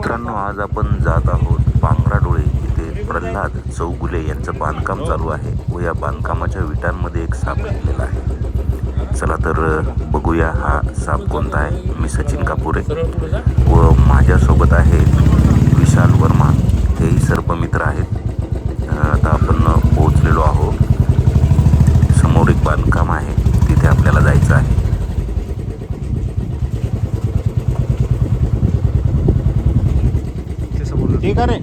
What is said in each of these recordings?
मित्रांनो आज आपण जात आहोत पांगराडोळे इथे प्रल्हाद चौगुले यांचं बांधकाम चालू आहे व या बांधकामाच्या विटांमध्ये एक साप निघलेला आहे. चला तर बघूया हा साप कोणता आहे. मी सचिन कापुरे व माझ्यासोबत आहे विशाल वर्मा हेही सर्पमित्र आहेत अ, आता आपण पोहोचलेलो आहोत समोर एक बांधकाम आहे तिथे आपल्याला जायचं आहे ठीक आहे रे.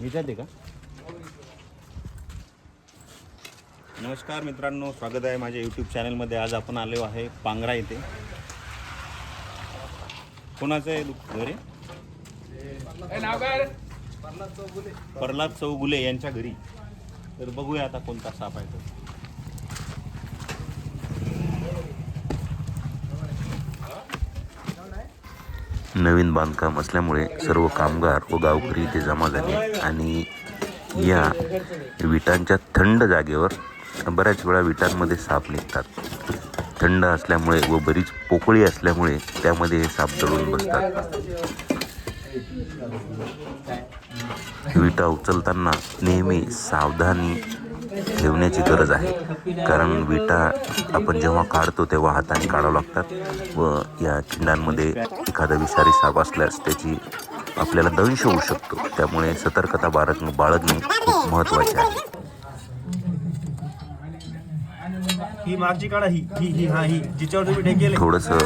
विचारते का? नमस्कार मित्रांनो स्वागत आहे माझ्या यूट्यूब चॅनलमध्ये आज आपण आलो आहे पांगरा येथे कोणाचं आहे दुःख घरी? प्रल्हाद चौगुले यांच्या घरी. तर बघूया आता कोणता साप आहे तो. नवीन बांधकाम असल्यामुळे सर्व कामगार व गावकरी इथे जमा झाले आणि या विटांच्या थंड जागेवर बऱ्याच वेळा विटांमध्ये साप निघतात. थंड असल्यामुळे व बरीच पोकळी असल्यामुळे त्यामध्ये हे साप दडून बसतात. विटा उचलताना नेहमी सावधानी ठेवण्याची गरज आहे. कारण विटा आपण जेव्हा काढतो तेव्हा हाताने काढावं लागतात. व या खिंडांमध्ये एखादा विषारी साप असल्यास त्याची आपल्याला दंश होऊ शकतो. त्यामुळे सतर्कता बाळग बाळगणे खूप महत्त्वाचे आहे. थोडंसं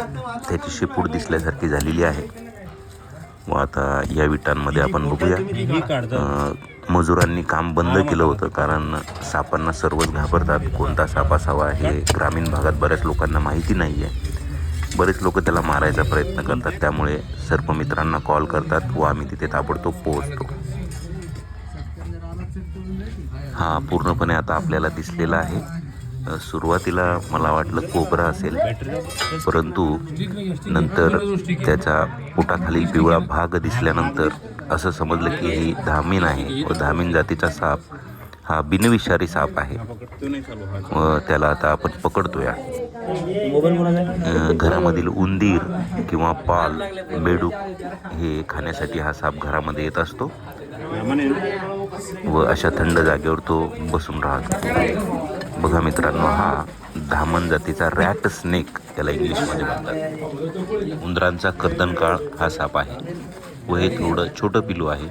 त्याची शेपूट दिसल्यासारखी झालेली आहे. व आता या विटांमध्ये आपण बघूया. मजुरांनी काम बंद केलं होतं कारण सापांना सर्वच घाबरतात. कोणता साप असावा हे ग्रामीण भागात बऱ्याच लोकांना माहिती नाही आहे बरेच लोक त्याला मारायचा प्रयत्न करतात. त्यामुळे सर्पमित्रांना कॉल करतात व आम्ही तिथे ताबडतोब पोहोचतो. हा पूर्णपणे आता आपल्याला दिसलेला आहे. सुरुवातीला मला वाटलं कोबरा असेल. परंतु नंतर त्याचा पोटाखालील पिवळा भाग दिसल्यानंतर असं समजलं की ही धामीन आहे व धामीन जातीचा साप हा बिनविषारी साप आहे. व त्याला आता आपण पकडतोया. घरामधील उंदीर किंवा पाल बेडूक हे खाण्यासाठी हा साप घरामध्ये येत असतो. व अशा थंड जागेवर तो बसून राहतो. बघा मित्रांनो हा धामण जातीचा रॅट स्नेक त्याला इंग्लिशमध्ये म्हणतात. उंदरांचा कर्दनकाळ हा साप आहे. व हे थोडं छोटं पिलू आहे.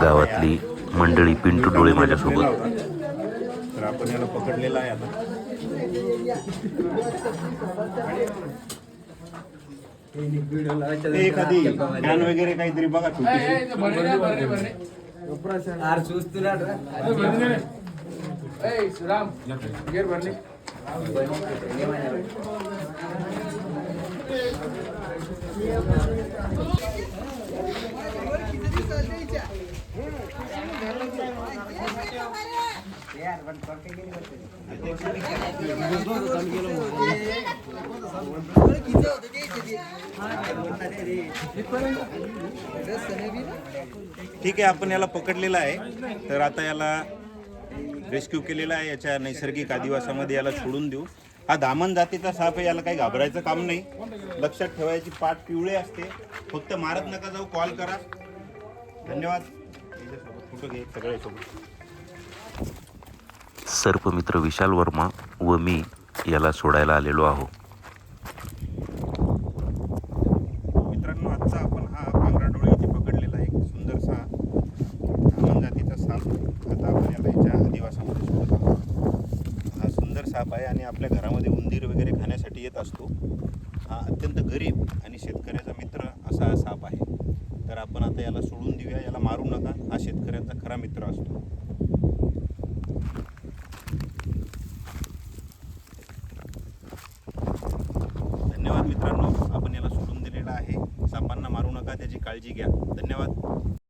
गावातली मंडळी पिंटू डोळे माझ्यासोबत. आपण याला पकडलेला आहे आता. एखादी फॅन वगैरे काहीतरी बघा छोटीशी ठीक आहे आपण याला पकडलेला आहे. तर आता याला रेस्क्यू केलेला आहे. याच्या नैसर्गिक आदिवासामध्ये याला सोडून देऊ. हा दामन जातीचा साप आहे याला काही घाबरायचं काम नाही. लक्षात ठेवायची पाठ पिवळे असते. फक्त मारत नका जाऊ कॉल करा. धन्यवाद. फोटो घे सगळे सोबत. सर्पमित्र विशाल वर्मा व मी याला सोडायला आलेलो आहो. मित्रांनो आजचा आपण हा पांढरा डोळे इथे पकडलेला एक सुंदरसा धामण जातीचा साप. आता आपण याला याच्या आदिवासामध्ये सोडत आहोत. हा सुंदर साप आहे आणि आपल्या घरामध्ये उंदीर वगैरे खाण्यासाठी येत असतो. हा अत्यंत गरीब आणि शेतकऱ्याचा मित्र असा हा साप आहे. तर आपण आता याला सोडून देऊया. याला मारू नका. हा शेतकऱ्यांचा खरा मित्र असतो धन्यवाद मित्रांनो आपण याला सोडून दिलेला आहे. सापांना मारू नका त्याची काळजी घ्या. धन्यवाद.